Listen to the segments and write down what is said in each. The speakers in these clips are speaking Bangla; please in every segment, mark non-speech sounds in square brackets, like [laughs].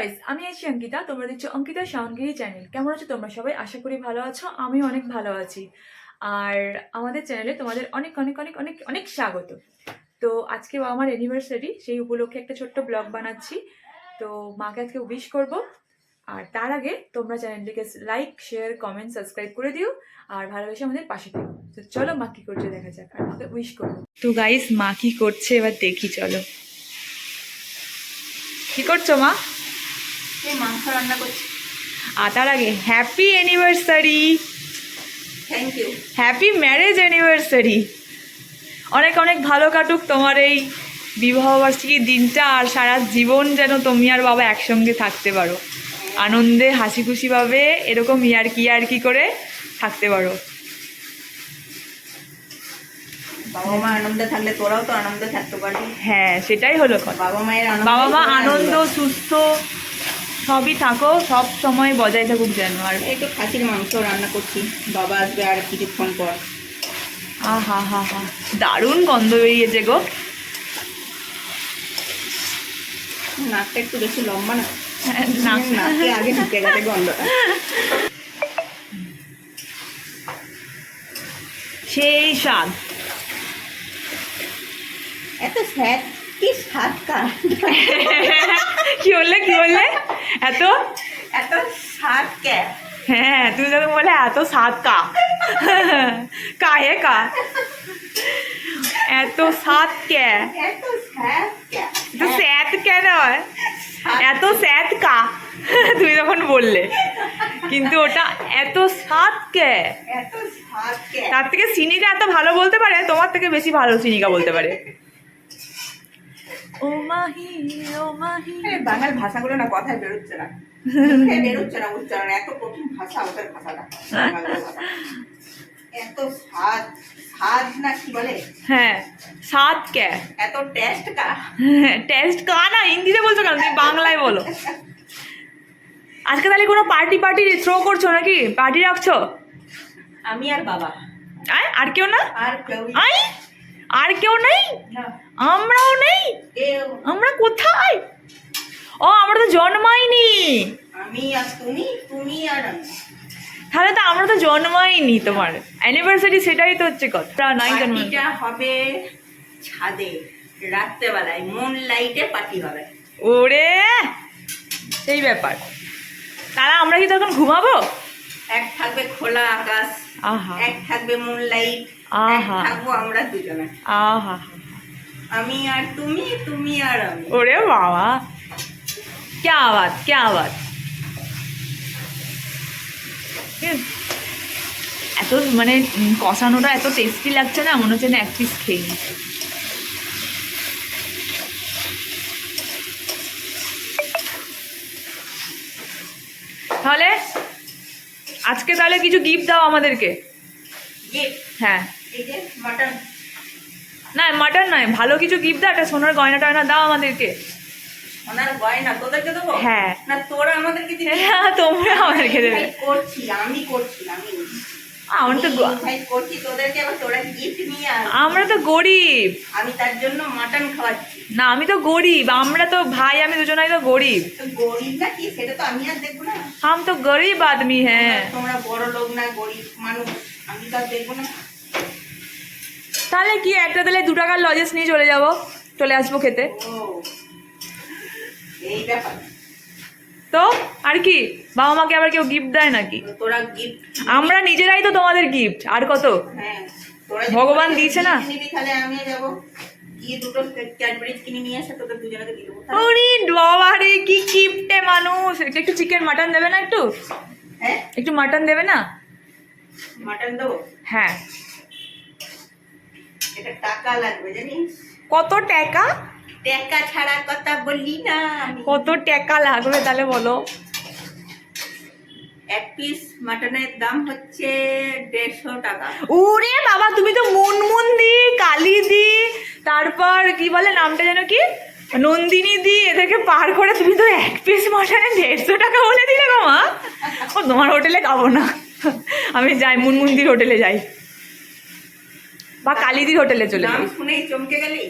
গাইস আমি আছি অঙ্কিতা, তোমরা দেখছ অঙ্কিতা শাওনগিরি চ্যানেল কেমন আছো তোমরা সবাই? আশা করি ভালো আছো আমি অনেক ভালো আছি। আর আমাদের চ্যানেলে তোমাদের অনেক অনেক অনেক অনেক অনেক স্বাগত। তো আজকে আমার অ্যানিভার্সারি সেই উপলক্ষে একটা ছোট্ট ব্লগ বানাচ্ছি। তো মাকে আজকে উইশ করব। আর তার আগে তোমরা চ্যানেলটিকে লাইক শেয়ার কমেন্ট সাবস্ক্রাইব করে দিও। আর ভালোবেসে আমাদের পাশে থেকো। তো চলো মা কি করছে দেখা যাক, আর মাকে উইশ করব। তো গাইস মা কি করছে এবার দেখি, চলো। কি করছ মা? মাংস রান্না করছি। আর তার আগে happy anniversary thank you happy marriage anniversary অনেক অনেক ভালো কাটুক তোমার এই বিবাহবার্ষিকীর দিনটা আর সারা জীবন যেন তুমি আর বাবা একসঙ্গে থাকতে পারো। আনন্দে হাসি খুশিভাবে এরকম ইয়ারকি ইয়ারকি করে থাকতে পারো। বাবা মা আনন্দে থাকলে তোরাও তো আনন্দে থাকতে পারবি। হ্যাঁ সেটাই হলো বাবা মায়ের বাবা মা আনন্দ। সুস্থ সবই থাকো সব সময় বজায় থাকুক যেন আর তো খাসির মাংস রান্না করছি। বাবা আসবে আর কিছুক্ষণ পর। আহা হা হা দারুণ গন্ধ বেরিয়েছে গো। নাকটা একটু বেশি লম্বা না? নাক নাকে আগে ঢুকে গেছে গন্ধটা। সেই স্বাদ। এত স্যাদ। কি স্বাদ কি বললে কি বললে? এত? এত স্বাদ কে? হ্যাঁ তুমি যখন বলে এত স্বাদ কা? কা? হে কা? এত স্বাদ কে? এত স্যাদ কে কেন এত স্যাদ কা? তুমি তখন বললে। কিন্তু ওটা এত স্বাদ কে? এত স্বাদ কে? তার থেকে সিনিকা এত ভালো বলতে পারে তোমার থেকে বেশি ভালো সিনিকা বলতে পারে। ও মাহি ও মাহি। ভাষাগুলো না কথায় বেরোচ্ছে না। বেরোচ্ছে না উচ্চারণ এত কঠিন ভাষা ওদের ভাষাটা। এত স্বাদ স্বাদ না কি বলে? হ্যাঁ স্বাদ কে? এত টেস্ট কা? টেস্ট কা? না হিন্দিতে বলছো কেন? তুমি বাংলায় বলো। আজকে তাহলে কোনো পার্টি পার্টি থ্রো করছ নাকি? পার্টি রাখছো? আমি আর বাবা। আয় আর কেউ না? আর কেউ আর কেউ নেই? না। আমরাও নেই? আমরা কোথায়? ও আমরা তো জন্মাইনি। আমি আর তুমি তুমি আর আমি। তাহলে তো আমরা তো জন্মাইনি তোমার। অ্যানিভার্সারি সেটাই তো হচ্ছে কথা। নাই জন্ম হবে ছাদে রাত্রেবেলায় মুন লাইটে পার্টি হবে। ওরে সেই ব্যাপার। তাহলে আমরা কি তখন ঘুমাবো? এক থাকবে খোলা আকাশ আহা। এক থাকবে মুন লাইট আহা। থাকব আমরা দুজনে। আহা। আমি আর তুমি তুমি আর আমি ওরে বাবা क्या बात क्या बात এত মানে উম, কষানোটা এত টেস্টি লাগছে না মনে হচ্ছে না এক পিস খেয়ে নিই। তাহলে আজকে তাহলে কিছু গিফট দাও আমাদেরকে গিফট হ্যাঁ এই যে মাটন না মাটন নয় ভালো কিছু গিফট দাও একটা সোনার গয়না টয়না দাও আমাদেরকে। গয়না তোদেরকে হ্যাঁ। না হ্যাঁ, আমি আমরা তো গরিব। আমি তার জন্য মাটন খাওয়াচ্ছি। না আমি তো গরিব আমরা তো ভাই আমি দুজনাই তো গরিব। গরিব না কি? সেটা তো আমি আর দেখব না। আমি তো গরিব আদমি হ্যাঁ। তোমরা বড় লোক না গরিব মানুষ আমি তো দেখব না। তাহলে কি একটা দিলে দু টাকার লজেস নিয়ে চলে যাব। চলে আসব খেতে। তো আর কি বাবা মাকে আবার কেউ গিফট দেয় নাকি? তোরা গিফট আমরা নিজেরাই তো তোমাদের গিফট আর কত? হ্যাঁ ভগবান দিয়েছে না? gift নিবি তাহলে আমিও যাব। দুটো কিনে নিয়ে আসে তোদের দুজনকে দিয়ে দেবো। ওরে বাবা রে কি মানুষ। একটু একটু চিকেন মাটন দেবে না একটু? হ্যাঁ? একটু মাটন দেবে না? মাটন দেবো? হ্যাঁ। এটা টাকা লাগবে জানিস? কত টাকা? টাকা ছাড়া কথা বললি না কত টাকা লাগবে তাহলে বলো। এক পিস মাটনের দাম হচ্ছে দেড়শো টাকা। ওরে বাবা তুমি তো মুনমুন দি কালি দি তারপর কি বলে নামটা যেন কি? নন্দিনী দি এদেরকে পার করে তুমি তো এক পিস মটনে দেড়শো টাকা বলে দিলে গো মা। ও তোমার হোটেলে খাব না। আমি যাই মুনমুন্দির হোটেলে যাই। বা কালিদির হোটেলে চলে যাই শুনেই চমকে গেলি?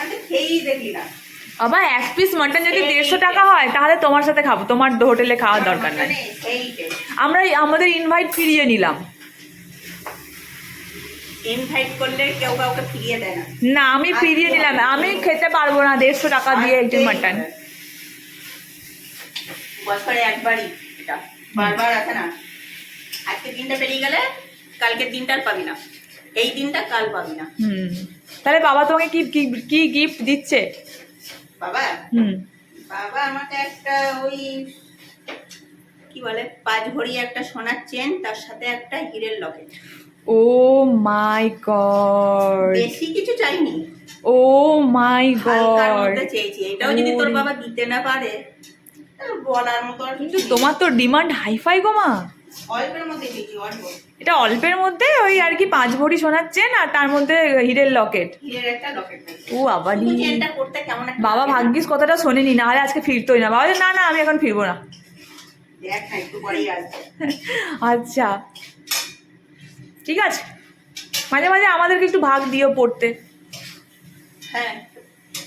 আমি খেয়েই দেখলি না। আবার এক পিস মাটন যদি দেড়শো টাকা হয় তাহলে তোমার সাথে খাব। তোমার হোটেলে খাওয়ার দরকার নেই। আমরা আমাদের ইনভাইট ফিরিয়ে নিলাম। ইনভাইট করলে কেউ কাউকে ফিরিয়ে দেয় না। না আমি ফিরিয়ে নিলাম। আমি খেতে পারব না দেড়শো টাকা দিয়ে একজন মাটন বছরে একবারই এটা। বারবার আছে না? আজকে দিনটা পেরিয়ে গেলে কালকের দিনটা আর পাবি না। এই দিনটা কাল পাবি না। হুম। তাহলে বাবা তোমাকে কি কি গিফট দিচ্ছে? বাবা? হুম। বাবা আমাকে একটা ওই কি বলে পাঁচ ভরি একটা সোনার চেন তার সাথে একটা হীরের লকেট ও মাই গড। বেশি কিছু চাইনি। Oh my God. চেয়েছি। এটাও যদি তোর বাবা দিতে না পারে বলার মতো কিন্তু তোমার তো ডিমান্ড হাইফাই গো মা। এটা অল্পের মধ্যে ওই আর কি পাঁচ ভরি শোনাচ্ছেন আর তার মধ্যে হীরের লকেট ও বাবা না? ভাগ্যিস কথাটা শোনেনি না হলে আজকে ফিরতোই না। বাবা না না আমি এখন ফিরবো না। আচ্ছা। ঠিক আছে। মাঝে মাঝে আমাদেরকে একটু ভাগ দিও পড়তে। হ্যাঁ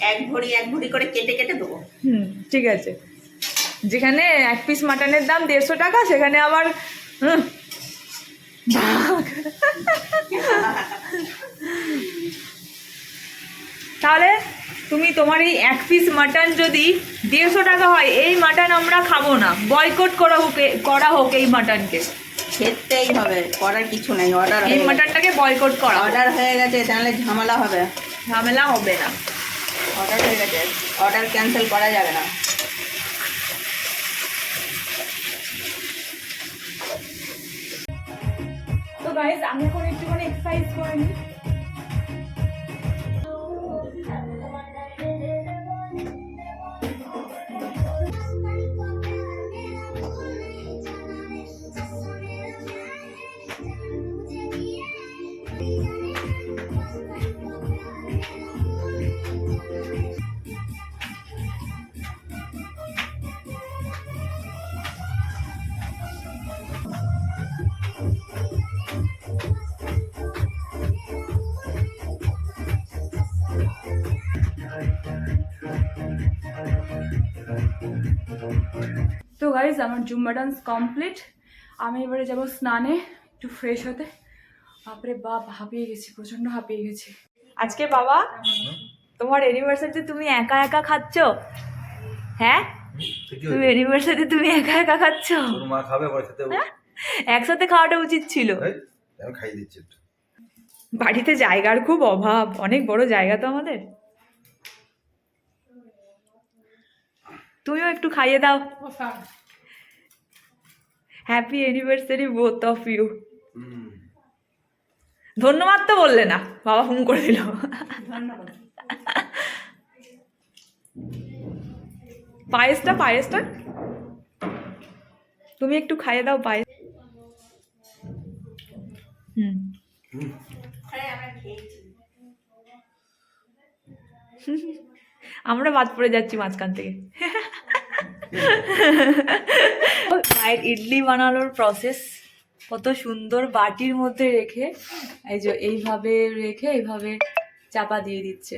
এক ভরি এক ভরি করে কেটে কেটে দেবো। হুম ঠিক আছে। যেখানে এক পিস মাটনের দাম দেড়শো টাকা সেখানে আবার তাহলে তুমি তোমার এই এক পিস মাটন যদি দেড়শো টাকা হয় এই মাটন আমরা খাব না। বয়কট করা হোক করা হোক এই মাটনকে খেতেই হবে করার কিছু নাই অর্ডার এই মাটনটাকে বয়কট করা অর্ডার হয়ে গেছে তাহলে ঝামেলা হবে। ঝামেলা হবে না। অর্ডার হয়ে গেছে অর্ডার ক্যান্সেল করা যাবে না। গাইজ আমি এখন একটুখানি এক্সারসাইজ করে নিই। গাইজ আমার জুম্বা ডান্স কমপ্লিট আমি এবারে যাব স্নানে একটু ফ্রেশ হতে। বাপরে বাপ হাঁপিয়ে গেছি প্রচণ্ড হাঁপিয়ে গেছি। আজকে বাবা তোমার অ্যানিভার্সারিতে তুমি একা একা খাচ্ছ? হ্যাঁ? তুমি হয়েছে। তুমি একা একা খাচ্ছ? তোর মা খাবে হবে। একসাথে খাওয়াটা উচিত ছিল। আমি খাইয়ে দিচ্ছি বাড়িতে জায়গার খুব অভাব। অনেক বড় জায়গা তো আমাদের। তুমিও একটু খাইয়ে দাও। Happy anniversary both of you ধন্যবাদ তো বললে না বাবা ফোন করে দিল। পায়েসটা পায়েসটা? তুমি একটু খাইয়ে দাও পায়েস। হুম। আমরা বাদ পড়ে যাচ্ছি মাঝখান থেকে। মায়ের ইডলি বানানোর প্রসেস কত সুন্দর বাটির মধ্যে রেখে, এই যে এইভাবে রেখে এইভাবে চাপা দিয়ে দিচ্ছে।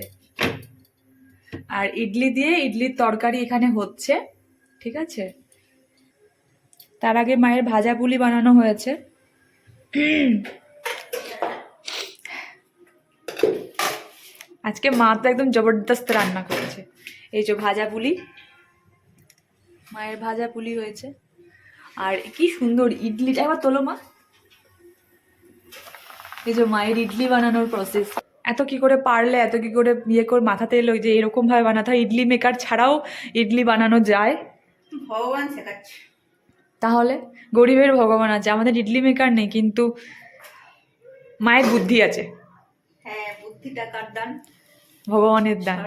আর ইডলি দিয়ে ইডলির তরকারি এখানে হচ্ছে, ঠিক আছে? তার আগে মায়ের ভাজা পুলি বানানো হয়েছে। আজকে মা তো একদম জবরদস্ত রান্না করেছে। এই যে ভাজা পুলি মায়ের ভাজা পুলি হয়েছে। আর কি সুন্দর ইডলিটা একবার তোলো মা। এই যে মায়ের ইডলি বানানোর প্রসেস এত কি করে পারলে এত কি করে ইয়ে করে মাথাতে এলো যে এরকম ভাবে বানাতে হয় ইডলি মেকার ছাড়াও ইডলি বানানো যায়। ভগবান শেখাচ্ছে। তাহলে গরিবের ভগবান আছে আমাদের ইডলি মেকার নেই কিন্তু মায়ের বুদ্ধি আছে। হ্যাঁ বুদ্ধিটা কার দান? ভগবানের দান।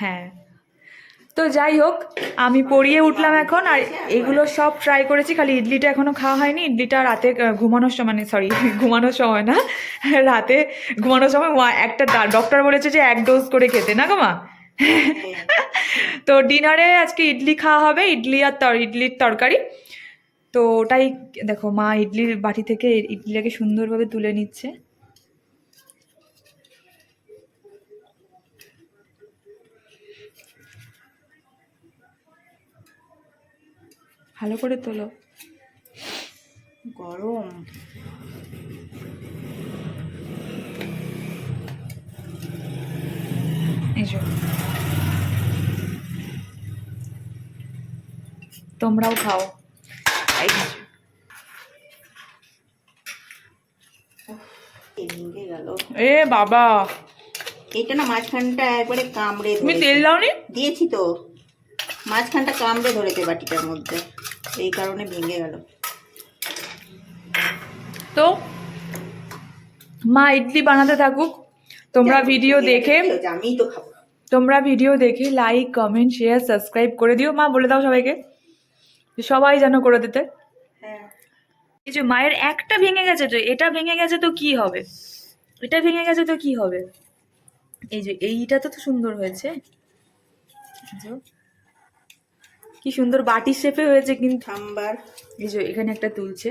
হ্যাঁ। তো যাই হোক, আমি পড়িয়ে উঠলাম এখন, আর এগুলো সব ট্রাই করেছি, খালি ইডলিটা এখনও খাওয়া হয়নি। ইডলিটা রাতে ঘুমানোর সময় মানে সরি [laughs] ঘুমানোর সময় না, রাতে ঘুমানোর সময় একটা ডক্টর বলেছে যে এক ডোজ করে খেতে, না গো মা। [laughs] তো ডিনারে আজকে ইডলি খাওয়া হবে, ইডলি আর তর, ইডলির তরকারি। তো ওটাই, দেখো মা ইডলির বাটি থেকে, ইডলিটাকে সুন্দরভাবে তুলে নিচ্ছে। ভালো করে তোলো। গরম। যে। তোমরাও খাও। এ বাবা। এইটা না মাঝখানটা একবারে কামড়ে তুমি। তেল দাওনি? দিয়েছি তো। মাঝখানটা কামড়ে ধরেছে বাটিটার মধ্যে। এই কারণে ভেঙে গেল। তো মা ইডলি বানাতে থাকুক তোমরা ভিডিও দেখে আমিই তো খাব। তোমরা ভিডিও দেখে লাইক কমেন্ট শেয়ার সাবস্ক্রাইব করে দিও। মা বলে দাও সবাইকে যে সবাই যেন করে দিতে। হ্যাঁ। এই যে মায়ের একটা ভেঙে গেছে তো এটা ভেঙে গেছে তো কি হবে? এটা ভেঙে গেছে তো কি হবে? এই যে এইটা তো তো সুন্দর হয়েছে। কি সুন্দর বাটির শেপে হয়েছে কিন্তু। সাম্বার। এই যে এখানে একটা তুলছে।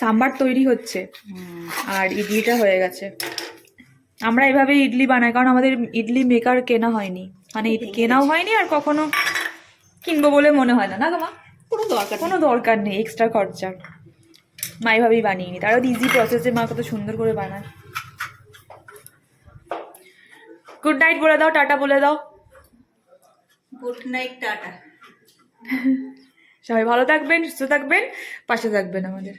সাম্বার তৈরি হচ্ছে। আর ইডলিটা হয়ে গেছে। আমরা এভাবে ইডলি বানাই কারণ আমাদের ইডলি মেকার কেনা হয়নি। মানে কেনাও হয়নি আর কখনো কিনবো বলে মনে হয় না। না গো মা? কোনো দরকার কোনো দরকার নেই এক্সট্রা খরচা। মা এভাবেই বানিয়ে নি তারও ইজি প্রসেসে মা কত সুন্দর করে বানায়। গুড নাইট বলে দাও টাটা বলে দাও। Good night tata. [laughs] সবাই ভালো থাকবেন সুস্থ থাকবেন পাশে থাকবেন আমাদের।